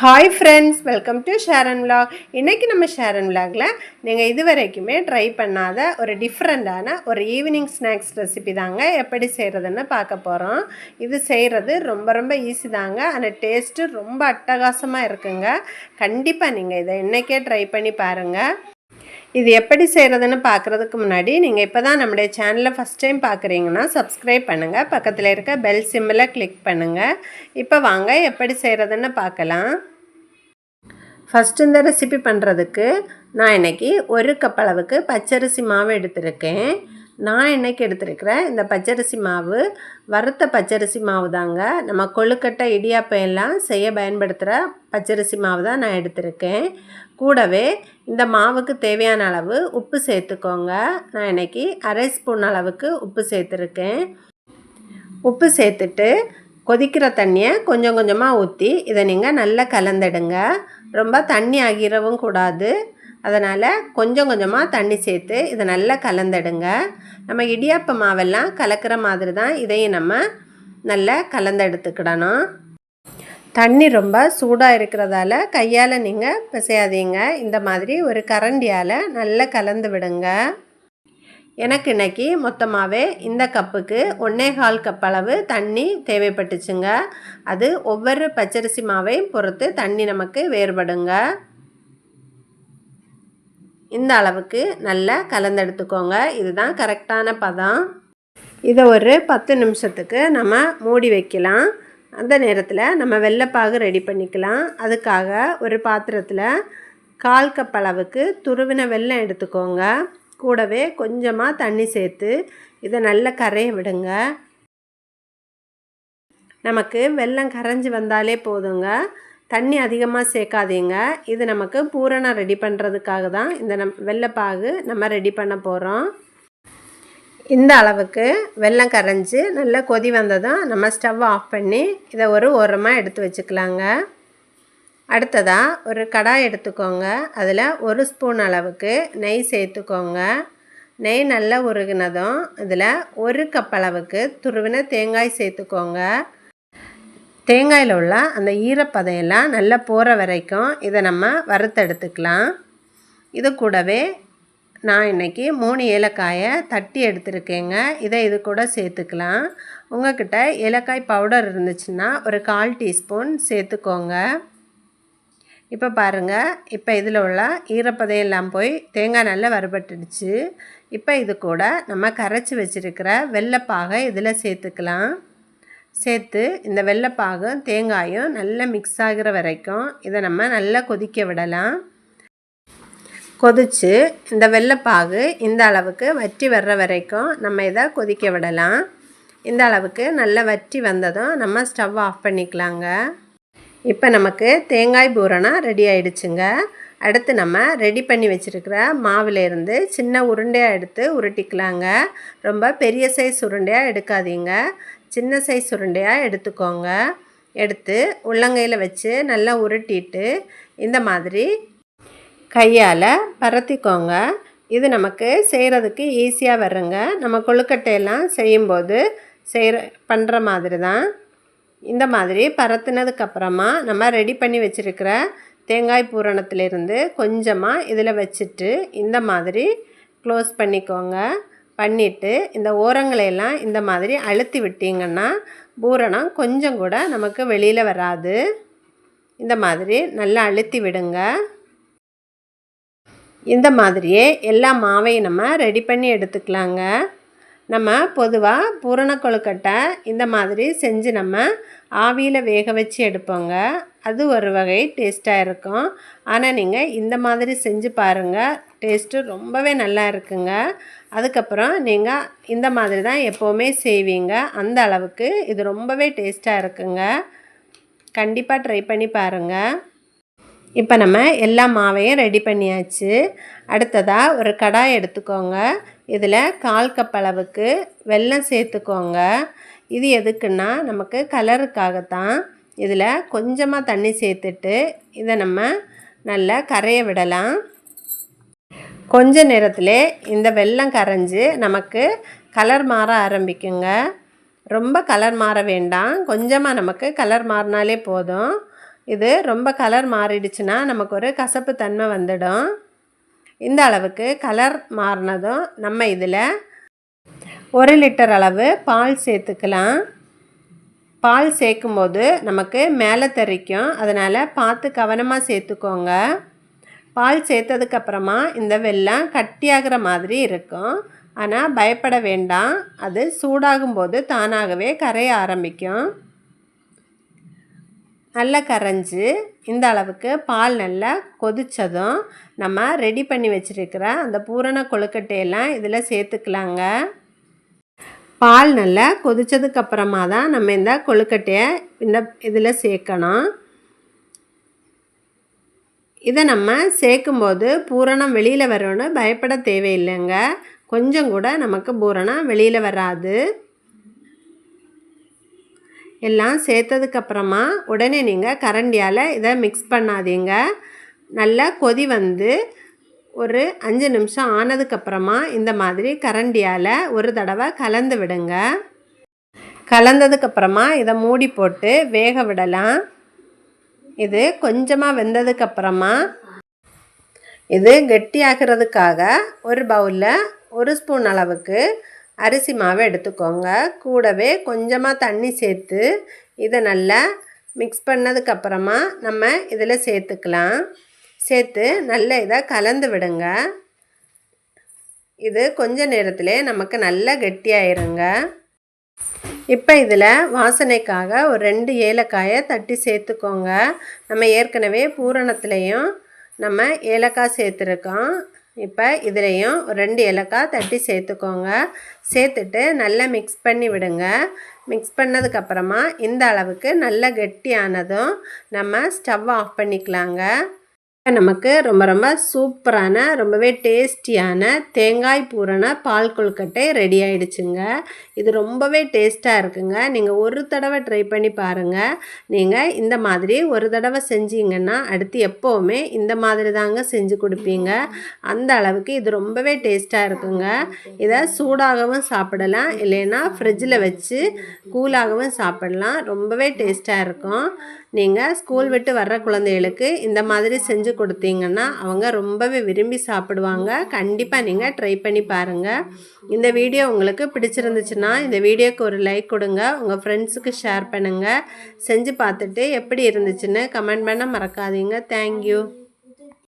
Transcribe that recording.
Hi friends welcome to Sharon vlog. இன்றைக்கி நம்ம ஷேரன் vlogல நீங்கள் இது வரைக்குமே ட்ரை பண்ணாத ஒரு டிஃப்ரெண்ட்டான ஒரு ஈவினிங் ஸ்நாக்ஸ் ரெசிபி தாங்க எப்படி செய்கிறதுன்னு பார்க்க போகிறோம் இது செய்கிறது ரொம்ப ரொம்ப ஈஸி தாங்க. ஆனால் டேஸ்ட்டு ரொம்ப அட்டகாசமாக இருக்குங்க. கண்டிப்பாக நீங்கள் இதை இன்றைக்கே ட்ரை பண்ணி பாருங்கள் இது எப்படி செய்கிறதுன்னு பார்க்குறதுக்கு முன்னாடி நீங்கள் இப்போ தான் நம்முடைய சேனலை ஃபஸ்ட் டைம் பார்க்குறீங்கன்னா சப்ஸ்கிரைப் பண்ணுங்கள் பக்கத்தில் இருக்க பெல் சிம்மில் கிளிக் பண்ணுங்கள் இப்போ வாங்க எப்படி செய்கிறதுன்னு பார்க்கலாம். ஃபஸ்ட்டு இந்த ரெசிபி பண்ணுறதுக்கு நான் இன்றைக்கி ஒரு கப் அளவுக்கு பச்சரிசி மாவு எடுத்திருக்கேன். நான் இன்றைக்கி எடுத்திருக்கிறேன்? இந்த பச்சரிசி மாவு வறுத்த பச்சரிசி மாவு தாங்க. நம்ம கொழுக்கட்டை இடியாப்பம் எல்லாம் செய்ய பயன்படுத்துகிற பச்சரிசி மாவு தான் நான் எடுத்திருக்கேன். கூடவே இந்த மாவுக்கு தேவையான அளவு உப்பு சேர்த்துக்கோங்க. நான் இன்றைக்கி அரை ஸ்பூன் அளவுக்கு உப்பு சேர்த்துருக்கேன். உப்பு சேர்த்துட்டு கொதிக்கிற தண்ணியை கொஞ்சம் கொஞ்சமாக ஊற்றி இதை நீங்கள் நல்லா கலந்துடுங்க. ரொம்ப தண்ணி ஆகிரவும் கூடாது. அதனால் கொஞ்சம் கொஞ்சமாக தண்ணி சேர்த்து இதை நல்லா கலந்துடுங்க. நம்ம இடியாப்ப மாவெல்லாம் கலக்கிற மாதிரி தான் இதையும் நம்ம நல்லா கலந்தெடுத்துக்கிடணும் தண்ணி ரொம்ப சூடாக இருக்கிறதால கையால் நீங்கள் பிசையாதீங்க. இந்த மாதிரி ஒரு கரண்டியால் நல்லா கலந்து விடுங்க. எனக்கு இன்றைக்கி மொத்தமாகவே இந்த கப்புக்கு ஒன்றே கால் கப் அளவு தண்ணி தேவைப்பட்டுச்சுங்க. அது ஒவ்வொரு பச்சரிசி மாவையும் பொறுத்து தண்ணி நமக்கு வேறுபடுங்க. இந்த அளவுக்கு நல்லா கலந்தெடுத்துக்கோங்க. இதுதான் கரெக்டான பதம். இதை ஒரு பத்து நிமிஷத்துக்கு நம்ம மூடி வைக்கலாம். அந்த நேரத்தில் நம்ம வெள்ளைப்பாகு ரெடி பண்ணிக்கலாம். அதுக்காக ஒரு பாத்திரத்தில் கால் கப் அளவுக்கு துருவின வெல்லம் எடுத்துக்கோங்க. கூடவே கொஞ்சமாக தண்ணி சேர்த்து இதை நல்லா கரைய விடுங்க. நமக்கு வெள்ளம் கரைஞ்சி வந்தாலே போதுங்க. தண்ணி அதிகமாக சேர்க்காதீங்க. இது நமக்கு பூரணம் ரெடி பண்ணுறதுக்காக தான் இந்த நம் வெள்ளைப்பாகு நம்ம ரெடி பண்ண போகிறோம் இந்த அளவுக்கு வெல்லம் கரைஞ்சி நல்லா கொதி வந்ததும் நம்ம ஸ்டவ் ஆஃப் பண்ணி இதை ஒரு ஓரமாக எடுத்து வச்சுக்கலாங்க. அடுத்ததாக ஒரு கடாய் எடுத்துக்கோங்க. அதில் ஒரு ஸ்பூன் அளவுக்கு நெய் சேர்த்துக்கோங்க. நெய் நல்லா உருகினதும் இதில் ஒரு கப் அளவுக்கு துருவின தேங்காய் சேர்த்துக்கோங்க. தேங்காயில் உள்ள அந்த ஈரப்பதையெல்லாம் நல்லா போகிற வரைக்கும் இதை நம்ம வறுத்தெடுத்துக்கலாம் இது கூடவே நான் இன்றைக்கி மூணு ஏலக்காயை தட்டி எடுத்துருக்கேங்க. இதை இது கூட சேர்த்துக்கலாம். உங்கள்கிட்ட ஏலக்காய் பவுடர் இருந்துச்சுன்னா ஒரு கால் டீஸ்பூன் சேர்த்துக்கோங்க. இப்போ பாருங்கள் இப்போ இதில் உள்ள ஈரப்பதையெல்லாம் போய் தேங்காய் நல்லா வறுபட்டுடுச்சு. இப்போ இது கூட நம்ம கரைச்சி வச்சுருக்கிற வெள்ளைப்பாகை இதில் சேர்த்துக்கலாம். சேர்த்து இந்த வெள்ளைப்பாகும் தேங்காயும் நல்லா மிக்ஸ் ஆகிற வரைக்கும் இதை நம்ம நல்லா கொதிக்க விடலாம். கொதித்து இந்த வெள்ளைப்பாகு இந்த அளவுக்கு வற்றி வர்ற வரைக்கும் நம்ம இதை கொதிக்க விடலாம். இந்த அளவுக்கு நல்லா வற்றி வந்ததும் நம்ம ஸ்டவ் ஆஃப் பண்ணிக்கலாங்க. இப்போ நமக்கு தேங்காய் பூரணம் ரெடி ஆயிடுச்சுங்க. அடுத்து நம்ம ரெடி பண்ணி வச்சுருக்கிற மாவுலேருந்து சின்ன உருண்டையாக எடுத்து உருட்டிக்கலாங்க. ரொம்ப பெரிய சைஸ் உருண்டையாக எடுக்காதீங்க. சின்ன சைஸ் உருண்டையாக எடுத்துக்கோங்க. எடுத்து உள்ளங்கையில் வச்சு நல்லா உருட்டிட்டு இந்த மாதிரி கையால் பரத்திக்கோங்க. இது நமக்கு செய்கிறதுக்கு ஈஸியாக வருங்க. நம்ம கொழுக்கட்டையெல்லாம் செய்யும்போது செய்கிற பண்ணுற மாதிரி தான் இந்த மாதிரி பரத்துனதுக்கப்புறமா நம்ம ரெடி பண்ணி வச்சுருக்கிற தேங்காய் பூரணத்திலிருந்து கொஞ்சமாக இதில் வச்சுட்டு இந்த மாதிரி க்ளோஸ் பண்ணிக்கோங்க. பண்ணிவிட்டு இந்த ஓரங்களையெல்லாம் இந்த மாதிரி அழுத்தி விட்டிங்கன்னா பூரணம் கொஞ்சம் கூட நமக்கு வெளியில் வராது. இந்த மாதிரி நல்லா அழுத்தி விடுங்க. இந்த மாதிரியே எல்லா மாவையும் நம்ம ரெடி பண்ணி எடுத்துக்கலாங்க. நம்ம பொதுவாக பூரண கொழுக்கட்டை இந்த மாதிரி செஞ்சு நம்ம ஆவியில் வேக வச்சு எடுப்போங்க. அது ஒரு வகை டேஸ்ட்டாக இருக்கும். ஆனால் நீங்கள் இந்த மாதிரி செஞ்சு பாருங்கள் டேஸ்ட்டு ரொம்பவே நல்லா இருக்குங்க. அதுக்கப்புறம் நீங்கள் இந்த மாதிரி தான் எப்போவுமே செய்வீங்க. அந்த அளவுக்கு இது ரொம்பவே டேஸ்ட்டாக இருக்குங்க. கண்டிப்பாக ட்ரை பண்ணி பாருங்கள் இப்போ நம்ம எல்லா மாவையும் ரெடி பண்ணியாச்சு. அடுத்ததாக ஒரு கடாய் எடுத்துக்கோங்க. இதில் கால் கப் அளவுக்கு வெல்லம் சேர்த்துக்கோங்க. இது எதுக்குன்னா நமக்கு கலருக்காகத்தான் இதில் கொஞ்சமாக தண்ணி சேர்த்துட்டு இதை நம்ம நல்லா கரைய விடலாம். கொஞ்ச நேரத்தில் இந்த வெல்லம் கரைஞ்சி நமக்கு கலர் மாற ஆரம்பிக்குங்க. ரொம்ப கலர் மாற வேண்டாம். கொஞ்சமாக நமக்கு கலர் மாறினாலே போதும். இது ரொம்ப கலர் மாறிடுச்சுன்னா நமக்கு ஒரு கசப்பு தன்மை வந்துடும். இந்த அளவுக்கு கலர் மாறினதும் நம்ம இதில் ஒரு லிட்டர் அளவு பால் சேர்த்துக்கலாம். பால் சேர்க்கும்போது நமக்கு மேலே தெறிக்கும் அதனால் பார்த்து கவனமாக சேர்த்துக்கோங்க. பால் சேர்த்ததுக்கப்புறமா இந்த வெள்ளம் கட்டியாகிற மாதிரி இருக்கும். ஆனால் பயப்பட வேண்டாம். அது சூடாகும்போது தானாகவே கரைய ஆரம்பிக்கும். நல்லா கரைஞ்சி இந்த அளவுக்கு பால் நல்லா கொதித்ததும் நம்ம ரெடி பண்ணி வச்சுருக்கிற அந்த பூரண கொழுக்கட்டையெல்லாம் இதில் சேர்த்துக்கலாங்க. பால் நல்லா கொதித்ததுக்கப்புறமா தான் நம்ம இந்த கொழுக்கட்டையை இந்த இதில் சேர்க்கணும். இதை நம்ம சேர்க்கும்போது பூரணம் வெளியில் வரணும்னு பயப்பட தேவையில்லைங்க. கொஞ்சம் கூட நமக்கு பூரணம் வெளியில் வராது. எல்லாம் சேர்த்ததுக்கப்புறமா உடனே நீங்கள் கரண்டியால் இதை மிக்ஸ் பண்ணாதீங்க. நல்லா கொதி வந்து ஒரு அஞ்சு நிமிஷம் ஆனதுக்கப்புறமா இந்த மாதிரி கரண்டியால் ஒரு தடவை கலந்து விடுங்க. கலந்ததுக்கப்புறமா இதை மூடி போட்டு வேக விடலாம். இது கொஞ்சமாக வெந்ததுக்கப்புறமா இது கெட்டியாகிறதுக்காக ஒரு பவுலில் ஒரு ஸ்பூன் அளவுக்கு அரிசி மாவை எடுத்துக்கோங்க. கூடவே கொஞ்சமாக தண்ணி சேர்த்து இதை நல்லா மிக்ஸ் பண்ணதுக்கப்புறமா நம்ம இதில் சேர்த்துக்கலாம். சேர்த்து நல்லா இதை கலந்து விடுங்க. இது கொஞ்ச நேரத்திலே நமக்கு நல்லா கெட்டியாயிருங்க. இப்போ இதில் வாசனைக்காக ஒரு ரெண்டு ஏலக்காயை தட்டி சேர்த்துக்கோங்க. நம்ம ஏற்கனவே பூரணத்துலேயும் நம்ம ஏலக்காய் சேர்த்துருக்கோம். இப்போ இதுலேயும் ரெண்டு ஏலக்காய் தட்டி சேர்த்துக்கோங்க. சேர்த்துட்டு நல்லா மிக்ஸ் பண்ணி விடுங்க. மிக்ஸ் பண்ணதுக்கப்புறமா இந்த அளவுக்கு நல்லா கெட்டியானதும் நம்ம ஸ்டவ் ஆஃப் பண்ணிக்கலாங்க. நமக்கு ரொம்ப ரொம்ப சூப்பரான ரொம்பவே டேஸ்டியான தேங்காய் பூரண பால் கொழுக்கட்டை ரெடி ஆயிடுச்சுங்க. இது ரொம்பவே டேஸ்ட்டாக இருக்குங்க. நீங்கள் ஒரு தடவை ட்ரை பண்ணி பாருங்கள் நீங்கள் இந்த மாதிரி ஒரு தடவை செஞ்சீங்கன்னா அடுத்து எப்போவுமே இந்த மாதிரி தாங்க செஞ்சு கொடுப்பீங்க. அந்த அளவுக்கு இது ரொம்பவே டேஸ்ட்டாக இருக்குங்க. இதை சூடாகவும் சாப்பிடலாம். இல்லைன்னா ஃப்ரிட்ஜில் வச்சு கூலாகவும் சாப்பிடலாம். ரொம்பவே டேஸ்ட்டாக இருக்கும். நீங்கள் ஸ்கூல் விட்டு வர்ற குழந்தைகளுக்கு இந்த மாதிரி செஞ்சு கொடுத்தீங்கன்னா அவங்க ரொம்பவே விரும்பி சாப்பிடுவாங்க. கண்டிப்பாக நீங்கள் ட்ரை பண்ணி பாருங்கள் இந்த வீடியோ உங்களுக்கு பிடிச்சிருந்துச்சுன்னா இந்த வீடியோக்கு ஒரு லைக் கொடுங்க. உங்கள் ஃப்ரெண்ட்ஸுக்கு ஷேர் பண்ணுங்கள் செஞ்சு பார்த்துட்டு எப்படி இருந்துச்சுன்னு கமெண்ட் பண்ண மறக்காதீங்க. தேங்க்யூ